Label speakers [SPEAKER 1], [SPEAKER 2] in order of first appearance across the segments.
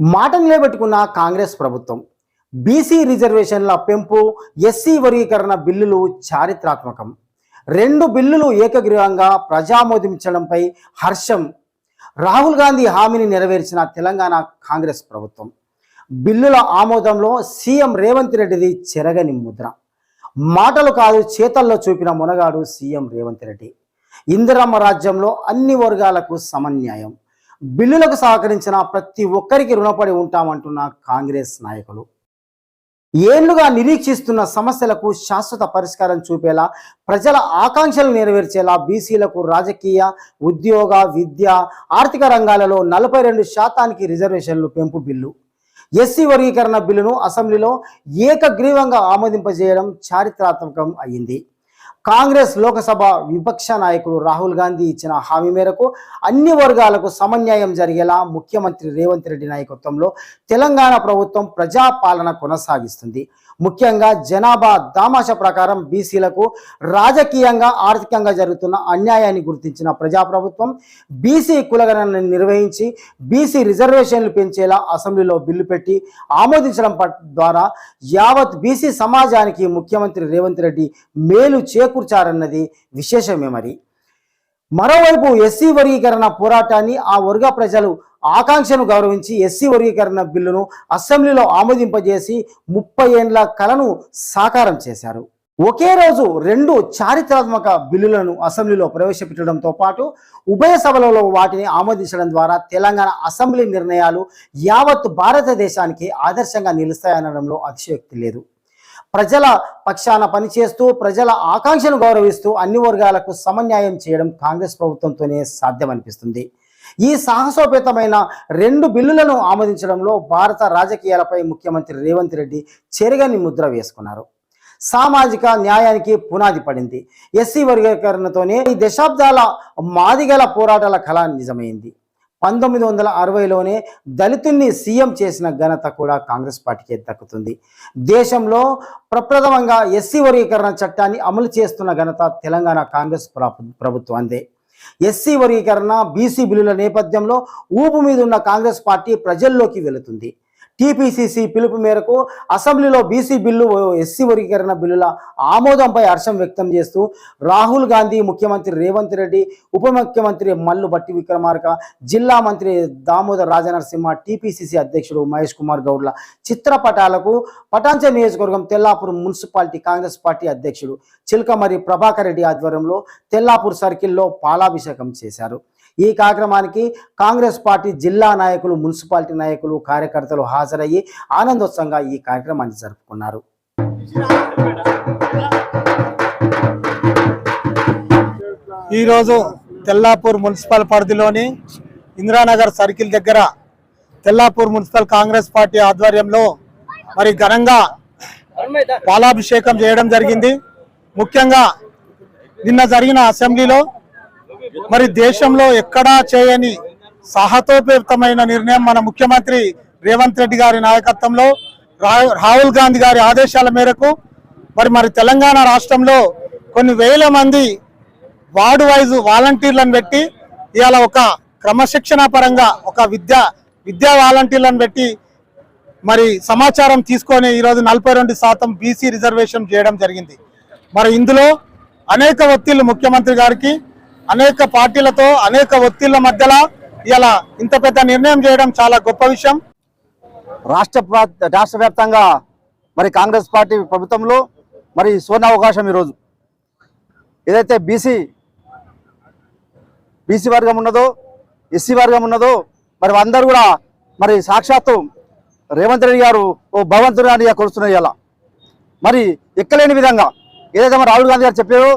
[SPEAKER 1] మాట నిలబెట్టుకున్న కాంగ్రెస్ ప్రభుత్వం. బీసీ రిజర్వేషన్ల పెంపు ఎస్సీ వర్గీకరణ బిల్లులు చారిత్రాత్మకం. రెండు బిల్లులు ఏకగ్రీవంగా ప్రజామోదించడంపై హర్షం. రాహుల్ గాంధీ హామీని నెరవేర్చిన తెలంగాణ కాంగ్రెస్ ప్రభుత్వం. బిల్లుల ఆమోదంలో సీఎం రేవంత్ రెడ్డిది చెరగని ముద్ర. మాటలు కాదు చేతల్లో చూపిన మునగాడు సీఎం రేవంత్ రెడ్డి. ఇందిరమ్మ రాజ్యంలో అన్ని వర్గాలకు సమన్యాయం. బిల్లులకు సహకరించిన ప్రతి ఒక్కరికి రుణపడి ఉంటామంటున్న కాంగ్రెస్ నాయకులు. ఏళ్ళుగా నిరీక్షిస్తున్న సమస్యలకు శాశ్వత పరిష్కారం చూపేలా ప్రజల ఆకాంక్షలు నెరవేర్చేలా బీసీలకు రాజకీయ ఉద్యోగ విద్య ఆర్థిక రంగాలలో నలభై రెండు శాతానికి రిజర్వేషన్లు పెంపు బిల్లు. ఎస్సీ వర్గీకరణ బిల్లును అసెంబ్లీలో ఏకగ్రీవంగా ఆమోదింపజేయడం చారిత్రాత్మకం అయింది కాంగ్రెస్ లోకసభ విపక్ష నాయకుడు రాహుల్ గాంధీ ఇచ్చిన హామీ మేరకు అన్ని వర్గాలకు సమన్యాయం జరిగేలా ముఖ్యమంత్రి రేవంత్ రెడ్డి నాయకత్వంలో తెలంగాణ ప్రభుత్వం ప్రజాపాలన కొనసాగిస్తుంది. ముఖ్యంగా జనాభా దామాష ప్రకారం బీసీలకు రాజకీయంగా ఆర్థికంగా జరుగుతున్న అన్యాయాన్ని గుర్తించిన ప్రజాప్రభుత్వం బీసీ కులగణనను నిర్వహించి బీసీ రిజర్వేషన్లు పెంచేలా అసెంబ్లీలో బిల్లు పెట్టి ఆమోదించడం పట్- ద్వారా యావత్ బీసీ సమాజానికి ముఖ్యమంత్రి రేవంత్ రెడ్డి మేలు చేకూర్చారన్నది విశేషమే మరి. మరోవైపు ఎస్సీ వర్గీకరణ పోరాటాన్ని ఆ వర్గ ప్రజలు ఆకాంక్షను గౌరవించి ఎస్సీ వర్గీకరణ బిల్లును అసెంబ్లీలో ఆమోదింపజేసి ముప్పై ఏండ్ల కలను సాకారం చేశారు. ఒకే రోజు రెండు చారిత్రాత్మక బిల్లులను అసెంబ్లీలో ప్రవేశపెట్టడంతో పాటు ఉభయ సభలలో వాటిని ఆమోదించడం ద్వారా తెలంగాణ అసెంబ్లీ నిర్ణయాలు యావత్ భారతదేశానికి ఆదర్శంగా నిలుస్తాయనడంలో అతిశయోక్తి లేదు. ప్రజల పక్షాన పనిచేస్తూ ప్రజల ఆకాంక్షను గౌరవిస్తూ అన్ని వర్గాలకు సమన్యాయం చేయడం కాంగ్రెస్ ప్రభుత్వంతోనే సాధ్యమనిపిస్తుంది. ఈ సాహసోపేతమైన రెండు బిల్లులను ఆమోదించడంలో భారత రాజకీయాలపై ముఖ్యమంత్రి రేవంత్ రెడ్డి చెరగని ముద్ర వేసుకున్నారు. సామాజిక న్యాయానికి పునాది పడింది. ఎస్సీ వర్గీకరణతోనే ఈ దశాబ్దాల మాదిగల పోరాటాల కళ నిజమైంది. పంతొమ్మిది వందల అరవైలోనే దళితుల్ని సీఎం చేసిన ఘనత కూడా కాంగ్రెస్ పార్టీకే దక్కుతుంది. దేశంలో ప్రప్రథమంగా ఎస్సీ వర్గీకరణ చట్టాన్ని అమలు చేస్తున్న ఘనత తెలంగాణ కాంగ్రెస్ ప్రభు- ప్రభుత్వాందే ఎస్సీ వర్గీకరణ బీసీ బిల్లుల నేపథ్యంలో ఊపు మీద ఉన్న కాంగ్రెస్ పార్టీ ప్రజల్లోకి వెళుతుంది. టీపీసీసీ పిలుపు మేరకు అసెంబ్లీలో బీసీ బిల్లు ఎస్సీ వర్గీకరణ బిల్లుల ఆమోదంపై హర్షం వ్యక్తం చేస్తూ రాహుల్ గాంధీ ముఖ్యమంత్రి రేవంత్ రెడ్డి ఉప ముఖ్యమంత్రి మల్లు భట్టి విక్రమార్క జిల్లా మంత్రి దామోదర్ రాజనరసింహ టీపీసీసీ అధ్యక్షుడు మహేష్ కుమార్ గౌడ్ల చిత్రపటాలకు పటాంచ నియోజకవర్గం తెల్లాపూర్ మున్సిపాలిటీ కాంగ్రెస్ పార్టీ అధ్యక్షుడు చిల్కమరి ప్రభాకర్ రెడ్డి ఆధ్వర్యంలో తెల్లాపూర్ సర్కిల్లో పాలాభిషేకం చేశారు. ఈ కార్యక్రమానికి కాంగ్రెస్ పార్టీ జిల్లా నాయకులు మున్సిపాలిటీ నాయకులు కార్యకర్తలు హాజరయ్యి ఆనందోత్సవంగా ఈ కార్యక్రమాన్ని జరుపుకున్నారు.
[SPEAKER 2] ఈరోజు తెల్లాపూర్ మున్సిపల్ పరిధిలోని ఇందిరానగర్ సర్కిల్ దగ్గర తెల్లాపూర్ మున్సిపల్ కాంగ్రెస్ పార్టీ ఆధ్వర్యంలో మరి ఘనంగా పాలాభిషేకం చేయడం జరిగింది. ముఖ్యంగా నిన్న జరిగిన అసెంబ్లీలో మరి దేశంలో ఎక్కడా చేయని సాహతోపేతమైన నిర్ణయం మన ముఖ్యమంత్రి రేవంత్ రెడ్డి గారి నాయకత్వంలో రాహుల్ గాంధీ గారి ఆదేశాల మేరకు మరి మరి తెలంగాణ రాష్ట్రంలో కొన్ని వేల మంది వార్డు వైజ్ వాలంటీర్లను పెట్టి ఇవాళ ఒక క్రమశిక్షణ పరంగా ఒక విద్యా విద్యా వాలంటీర్లను పెట్టి మరి సమాచారం తీసుకొని ఈరోజు నలభై రెండు శాతం బీసీ రిజర్వేషన్ చేయడం జరిగింది. మరి ఇందులో అనేక ఒత్తిళ్ళు ముఖ్యమంత్రి గారికి అనేక పార్టీలతో అనేక ఒత్తిళ్ళ మధ్యలో ఇలా ఇంత పెద్ద నిర్ణయం చేయడం చాలా గొప్ప విషయం.
[SPEAKER 3] రాష్ట్ర రాష్ట్ర వ్యాప్తంగా మరి కాంగ్రెస్ పార్టీ ప్రభుత్వంలో మరి సువర్ణ అవకాశం ఈరోజు. ఏదైతే బీసీ బీసీ వర్గం ఉన్నదో ఎస్సీ వర్గం ఉన్నదో మరి అందరూ కూడా మరి సాక్షాత్తు రేవంత్ రెడ్డి గారు ఓ భగవంతుడు గారిగా కొలుస్తున్నారు ఇలా మరి ఎక్కలేని విధంగా ఏదైతే మరి రాహుల్ గాంధీ గారు చెప్పారో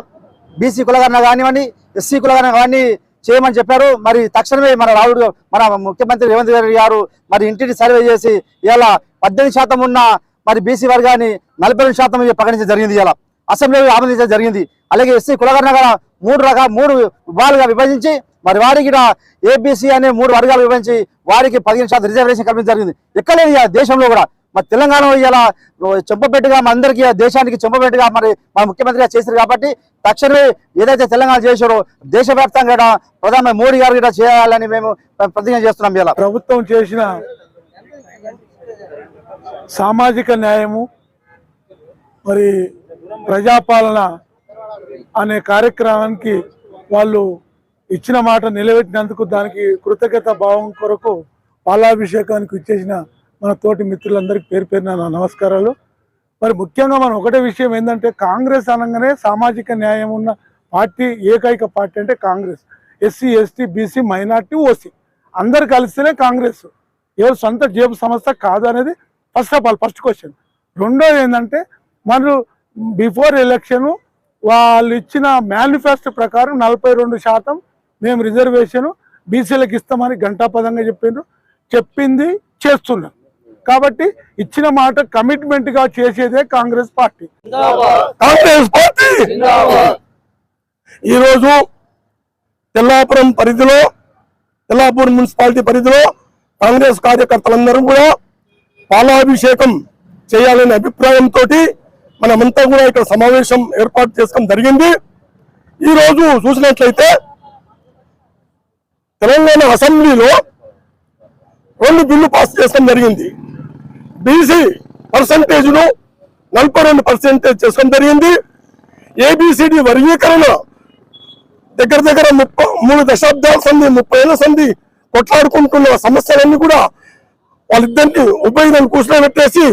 [SPEAKER 3] బీసీ కులగన్న కానివ్వండి ఎస్సీ కులగణన అవన్నీ చేయమని చెప్పారు. మరి తక్షణమే మన రాహుల్ మన ముఖ్యమంత్రి రేవంత్ రెడ్డి గారు మరి ఇంటిని సర్వే చేసి ఇలా పద్దెనిమిది శాతం ఉన్న మరి బీసీ వర్గాన్ని నలభై రెండు శాతం ప్రకటించడం జరిగింది ఇలా అసెంబ్లీలో ఆమోదించడం జరిగింది. అలాగే ఎస్సీ కులగరణ కూడా మూడు రకాల మూడు విభాగాలుగా విభజించి మరి వారికి ఏబీసీ అనే మూడు వర్గాలు విభజించి వారికి పదిహేను శాతం రిజర్వేషన్ కల్పించడం జరిగింది. ఎక్కలేని ఈ దేశంలో కూడా మరి తెలంగాణ ఇలా చెంపపెట్టుగా మన అందరికీ దేశానికి చెంపపెట్టుగా మరి మన ముఖ్యమంత్రిగా చేశారు కాబట్టి తక్షణమే ఏదైతే తెలంగాణ చేశారో దేశవ్యాప్తంగా ప్రధాని మోడీ గారు కూడా చేయాలని మేము ప్రతిజ్ఞ చేస్తున్నాం ఇలా.
[SPEAKER 2] ప్రభుత్వం చేసిన సామాజిక న్యాయము మరి ప్రజాపాలన అనే కార్యక్రమానికి వాళ్ళు ఇచ్చిన మాట నిలబెట్టినందుకు దానికి కృతజ్ఞత భావం కొరకు పాలాభిషేకానికి ఇచ్చేసిన మన తోటి మిత్రులందరికీ పేరు పేరున నమస్కారాలు. మరి ముఖ్యంగా మనం ఒకటే విషయం ఏంటంటే కాంగ్రెస్ అనగానే సామాజిక న్యాయం ఉన్న పార్టీ ఏకైక పార్టీ అంటే Congress. SC ST BC minority OC. అందరు కలిస్తేనే కాంగ్రెస్. ఎవరు సొంత జేబు సంస్థ కాదు అనేది first of all first question రెండోది ఏంటంటే మనం బిఫోర్ ఎలక్షన్ వాళ్ళు ఇచ్చిన మేనిఫెస్టో ప్రకారం నలభై రెండు శాతం మేము రిజర్వేషన్ బీసీలకు ఇస్తామని ఘంటాపదంగా చెప్పిండ్రు. చెప్పింది చేస్తున్నారు. కాబట్టి ఇచ్చిన మాట కమిట్మెంట్గా చేసేదే కాంగ్రెస్ పార్టీ.
[SPEAKER 4] కాంగ్రెస్ పార్టీ! ఈరోజు తెల్లాపురం పరిధిలో తెల్లాపూర్ మున్సిపాలిటీ పరిధిలో కాంగ్రెస్ కార్యకర్తలందరూ కూడా పాలాభిషేకం చేయాలనే అభిప్రాయంతో మనమంతా కూడా ఇక్కడ సమావేశం ఏర్పాటు చేసుకోవడం జరిగింది. ఈ రోజు చూసినట్లయితే తెలంగాణ అసెంబ్లీలో రెండు బిల్లు పాస్ చేయడం జరిగింది. బీసీ పర్సంటేజ్ను నలభై రెండు పర్సెంటేజ్ చేసుకోవడం జరిగింది. ఏబిసిడి వర్గీకరణ దగ్గర దగ్గర ముప్పై మూడు దశాబ్దాల సంధి ముప్పై ఏళ్ళ సంధి కొట్లాడుకుంటున్న సమస్యలన్నీ కూడా వాళ్ళిద్దరిని ఉభయలను పెట్టేసి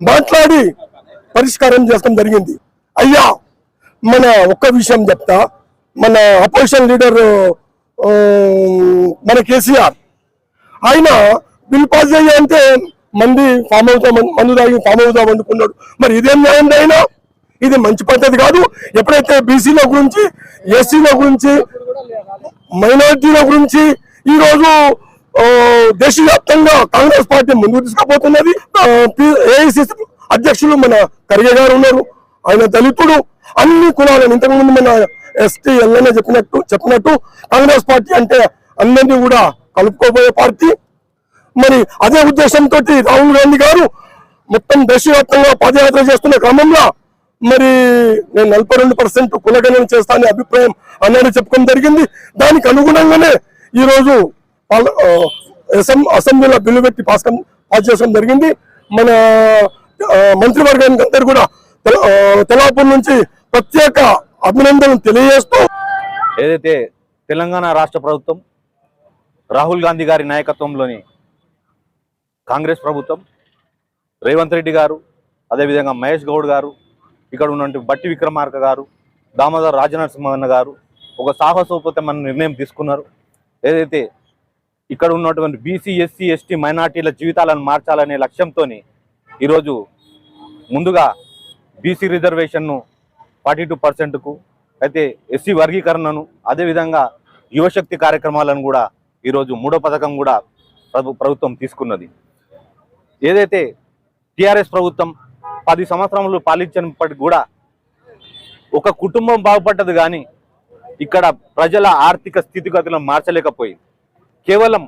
[SPEAKER 4] మాట్లాడి పరిష్కారం చేసుకోవడం జరిగింది. అయ్యా మన ఒక్క విషయం చెప్తా. మన అపోజిషన్ లీడర్ మన కేసీఆర్. ఆయన బిల్ పాస్ చేయాలంటే అంటే మంది ఫామ్ అవుతాం మందు తాగి ఫామ్ అవుతాం అనుకున్నాడు మరి ఇదేం న్యాయం అయినా ఇది మంచి పద్ధతి కాదు. ఎప్పుడైతే బీసీల గురించి ఎస్సీల గురించి మైనారిటీల గురించి ఈరోజు దేశవ్యాప్తంగా కాంగ్రెస్ పార్టీ ముందుకు తీసుకుపోతున్నది ఏఐసిసి అధ్యక్షులు మన ఖర్గే గారు ఉన్నారు. ఆయన దళితుడు. అన్ని కులాలను ఇంతకుముందు మన ఎస్టీ ఎల్ఎన్ఏ చెప్పినట్టు చెప్పినట్టు కాంగ్రెస్ పార్టీ అంటే అందరినీ కూడా కలుపుకోబోయే పార్టీ. మరి అదే ఉద్దేశంతో రాహుల్ గాంధీ గారు మొత్తం దేశవ్యాప్తంగా పాదయాత్ర చేస్తున్న క్రమంలో మరి నేను నలభై రెండు పర్సెంట్ కులగణన చేస్తానే అభిప్రాయం అన్నాడు చెప్పుకోవడం జరిగింది. దానికి అనుగుణంగానే ఈ రోజు అసెంబ్లీలో బిల్లు పెట్టి పాస్ పాస్ చేయడం జరిగింది. మన మంత్రివర్గానికి అందరు కూడా తెలాపూర్ నుంచి ప్రత్యేక అభినందనలు తెలియజేస్తూ
[SPEAKER 5] ఏదైతే తెలంగాణ రాష్ట్ర ప్రభుత్వం రాహుల్ గాంధీ గారి నాయకత్వంలోని కాంగ్రెస్ ప్రభుత్వం రేవంత్ రెడ్డి గారు అదేవిధంగా మహేష్ గౌడ్ గారు ఇక్కడ ఉన్నటువంటి బట్టి విక్రమార్క గారు దామోదర్ రాజనరసింహన్న గారు ఒక సాహసోపతమైన నిర్ణయం తీసుకున్నారు. ఏదైతే ఇక్కడ ఉన్నటువంటి బీసీ ఎస్సీ ఎస్టీ మైనార్టీల జీవితాలను మార్చాలనే లక్ష్యంతో ఈరోజు ముందుగా బీసీ రిజర్వేషన్ను ఫార్టీ టూ పర్సెంట్కు అయితే ఎస్సీ వర్గీకరణను అదేవిధంగా యువశక్తి కార్యక్రమాలను కూడా ఈరోజు మూడో పథకం కూడా ప్రభు ప్రభుత్వం తీసుకున్నది. ఏదైతే టిఆర్ఎస్ ప్రభుత్వం పది సంవత్సరములు పాలించినప్పటికి కూడా ఒక కుటుంబం బాగుపడ్డది కానీ ఇక్కడ ప్రజల ఆర్థిక స్థితిగతులను మార్చలేకపోయింది. కేవలం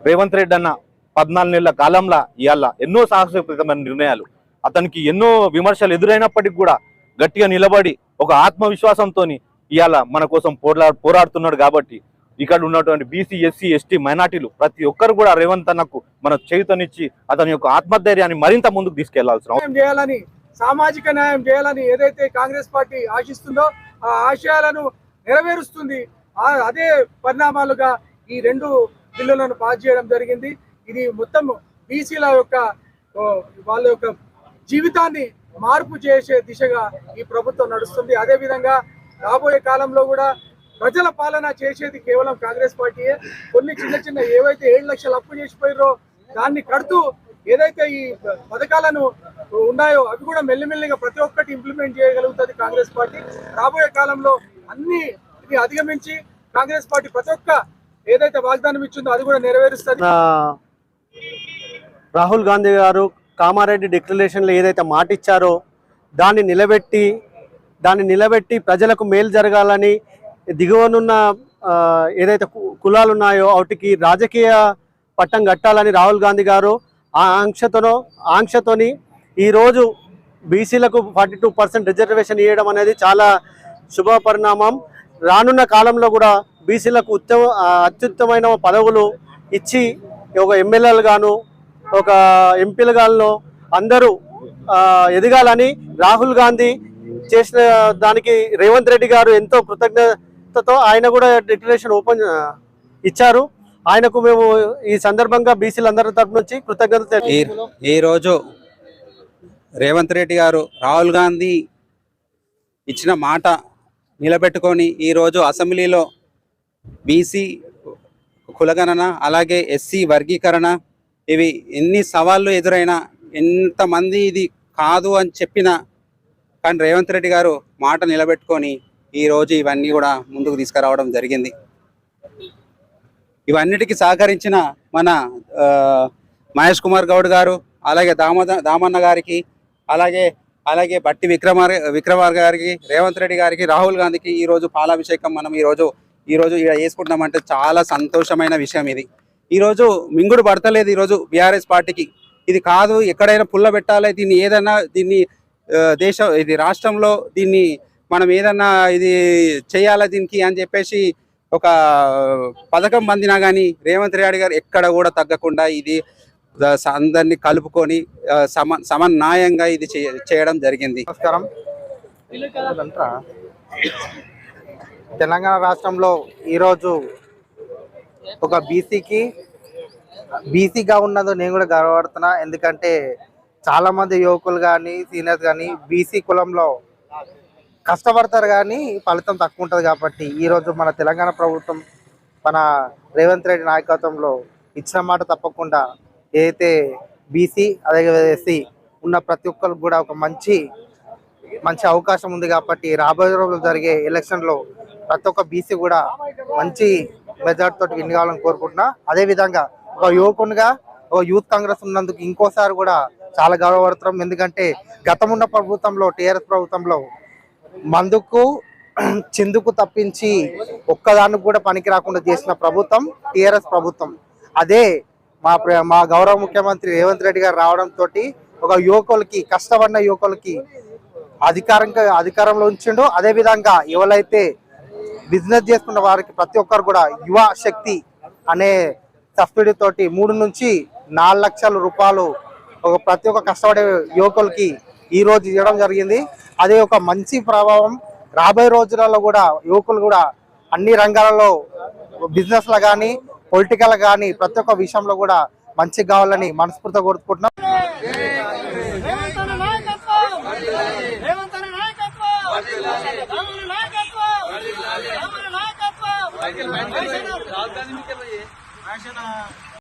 [SPEAKER 5] రేవంత్ రెడ్డి అన్న పద్నాలుగు నెలల కాలంలో ఇవాళ ఎన్నో సాహసోపేతమైన నిర్ణయాలు అతనికి ఎన్నో విమర్శలు ఎదురైనప్పటికీ కూడా గట్టిగా నిలబడి ఒక ఆత్మవిశ్వాసంతో ఇవాళ మన కోసం పోరా పోరాడుతున్నాడు కాబట్టి ఇక్కడ ఉన్నటువంటి బీసీ ఎస్సీ ఎస్టీ మైనార్టీలు ప్రతి ఒక్కరు కూడా రేవంత్ అన్నకు మన చేయుతనిచ్చి అతని యొక్క ఆత్మధైర్యాన్ని మరింత ముందుకు
[SPEAKER 6] తీసుకెళ్ళాల్సిన చేయాలని సామాజిక న్యాయం చేయాలని ఏదైతే కాంగ్రెస్ పార్టీ ఆశిస్తుందో ఆ ఆశయాలను నెరవేరుస్తుంది. అదే పరిణామాలుగా ఈ రెండు బిల్లులను పాస్ చేయడం జరిగింది. ఇది మొత్తం బీసీల యొక్క వాళ్ళ యొక్క జీవితాన్ని మార్పు చేసే దిశగా ఈ ప్రభుత్వం నడుస్తుంది. అదే విధంగా రాబోయే కాలంలో కూడా ప్రజల పాలన చేసేది కేవలం కాంగ్రెస్ పార్టీయే. కొన్ని చిన్న చిన్న ఏవైతే ఏడు లక్షలు అప్పు చేసిపోయారో దాన్ని కడుతూ ఏదైతే ఈ పథకాలను ఉన్నాయో అవి కూడా మెల్లిమెల్లిగా ప్రతి ఒక్కటి ఇంప్లిమెంట్ చేయగలుగుతుంది కాంగ్రెస్ పార్టీ. రాబోయే కాలంలో అన్ని అధిగమించి కాంగ్రెస్ పార్టీ ప్రతి ఒక్క ఏదైతే వాగ్దానం ఇచ్చిందో అది కూడా నెరవేరుస్తుంది.
[SPEAKER 7] రాహుల్ గాంధీ గారు కామారెడ్డి డిక్లరేషన్లో ఏదైతే మాట ఇచ్చారో దాన్ని నిలబెట్టి దాన్ని నిలబెట్టి ప్రజలకు మేలు జరగాలని దిగువనున్న ఏదైతే కు- కులాలు ఉన్నాయో వాటికి రాజకీయ పట్టం కట్టాలని రాహుల్ గాంధీ గారు ఆ ఆంక్షతోనో ఆంక్షతోని ఈరోజు బీసీలకు ఫార్టీ టూ పర్సెంట్ రిజర్వేషన్ ఇవ్వడం అనేది చాలా శుభ పరిణామం. రానున్న కాలంలో కూడా బీసీలకు ఉత్తమ అత్యుత్తమైన పదవులు ఇచ్చి ఒక ఎమ్మెల్యేలు గాను ఒక ఎంపీలుగాల్లో అందరూ ఎదగాలని రాహుల్ గాంధీ చేసిన దానికి రేవంత్ రెడ్డి గారు ఎంతో కృతజ్ఞతతో ఆయన కూడా డిక్లరేషన్ ఓపెన్ ఇచ్చారు. ఆయనకు మేము ఈ సందర్భంగా బీసీలందరి తరపు నుంచి కృతజ్ఞత
[SPEAKER 8] ఈ ఈరోజు రేవంత్ రెడ్డి గారు రాహుల్ గాంధీ ఇచ్చిన మాట నిలబెట్టుకొని ఈరోజు అసెంబ్లీలో బీసీ కులగణన అలాగే ఎస్సీ వర్గీకరణ ఇవి ఎన్ని సవాళ్ళు ఎదురైనా ఎంతమంది ఇది కాదు అని చెప్పినా కానీ రేవంత్ రెడ్డి గారు మాట నిలబెట్టుకొని ఈరోజు ఇవన్నీ కూడా ముందుకు తీసుకురావడం జరిగింది. ఇవన్నిటికీ సహకరించిన మన మహేష్ కుమార్ గౌడ్ గారు అలాగే దామోద దామన్న గారికి అలాగే అలాగే బట్టి విక్రమార్ విక్రమార్ గారికి రేవంత్ రెడ్డి గారికి రాహుల్ గాంధీకి ఈ రోజు పాలాభిషేకం మనం ఈ రోజు ఈ ఇక్కడ వేసుకుంటున్నామంటే చాలా సంతోషమైన విషయం ఇది. ఈరోజు మింగుడు పడతలేదు ఈరోజు బీఆర్ఎస్ పార్టీకి. ఇది కాదు ఎక్కడైనా పుల్ల పెట్టాలి దీన్ని ఏదైనా దీన్ని దేశం ఇది రాష్ట్రంలో దీన్ని మనం ఏదన్నా ఇది చేయాలా దీనికి అని చెప్పేసి ఒక పథకం పొందినా కానీ రేవంత్ రెడ్డి గారు ఎక్కడ కూడా తగ్గకుండా ఇది అందరినీ కలుపుకొని సమ సమన్యాయంగా ఇది చేయడం జరిగింది.
[SPEAKER 9] నమస్కారం. తెలంగాణ రాష్ట్రంలో ఈరోజు ఒక బీసీకి బీసీగా ఉన్నదో నేను కూడా గర్వపడుతున్నా. ఎందుకంటే చాలా మంది యువకులు కానీ సీనియర్స్ కానీ బీసీ కులంలో కష్టపడతారు కానీ ఫలితం తక్కువ ఉంటుంది కాబట్టి ఈరోజు మన తెలంగాణ ప్రభుత్వం మన రేవంత్ రెడ్డి నాయకత్వంలో ఇచ్చిన మాట తప్పకుండా ఏదైతే బీసీ అదే ఎస్సీ ఉన్న ప్రతి ఒక్కరికి కూడా ఒక మంచి మంచి అవకాశం ఉంది కాబట్టి రాబోయే రోజులు జరిగే ఎలక్షన్లో ప్రతి ఒక్క బీసీ కూడా మంచి మెజార్టీ తోటి విన్ కావాలని కోరుకుంటున్నా. అదే విధంగా ఒక యువకునిగా ఒక యూత్ కాంగ్రెస్ ఉన్నందుకు ఇంకోసారి కూడా చాలా గౌరవపడుతున్నాం. ఎందుకంటే గతం ఉన్న ప్రభుత్వంలో టీఆర్ఎస్ ప్రభుత్వంలో మందుకు చిందుకు తప్పించి ఒక్కదానికి కూడా పనికి రాకుండా చేసిన ప్రభుత్వం టిఆర్ఎస్ ప్రభుత్వం. అదే మా ప్ర- మా గౌరవ ముఖ్యమంత్రి రేవంత్ రెడ్డి గారు రావడంతో ఒక యువకులకి కష్టపడిన యువకులకి అధికారంగా అధికారంలో ఉంచిండు. అదే విధంగా ఎవరైతే బిజినెస్ చేసుకున్న వారికి ప్రతి ఒక్కరు కూడా యువ శక్తి అనే సబ్సిడీ తోటి మూడు నుంచి నాలుగు లక్షల రూపాయలు ఒక ప్రతి ఒక్క కష్టపడే యువకులకి ఈరోజు ఇవ్వడం జరిగింది. అదే ఒక మంచి ప్రభావం. రాబోయే రోజులలో కూడా యువకులు కూడా అన్ని రంగాలలో బిజినెస్లో కానీ పొలిటికల్ కానీ ప్రతి ఒక్క విషయంలో కూడా మంచి కావాలని మనస్ఫూర్తిగా కోరుకుంటున్నాం.
[SPEAKER 10] రాజధాని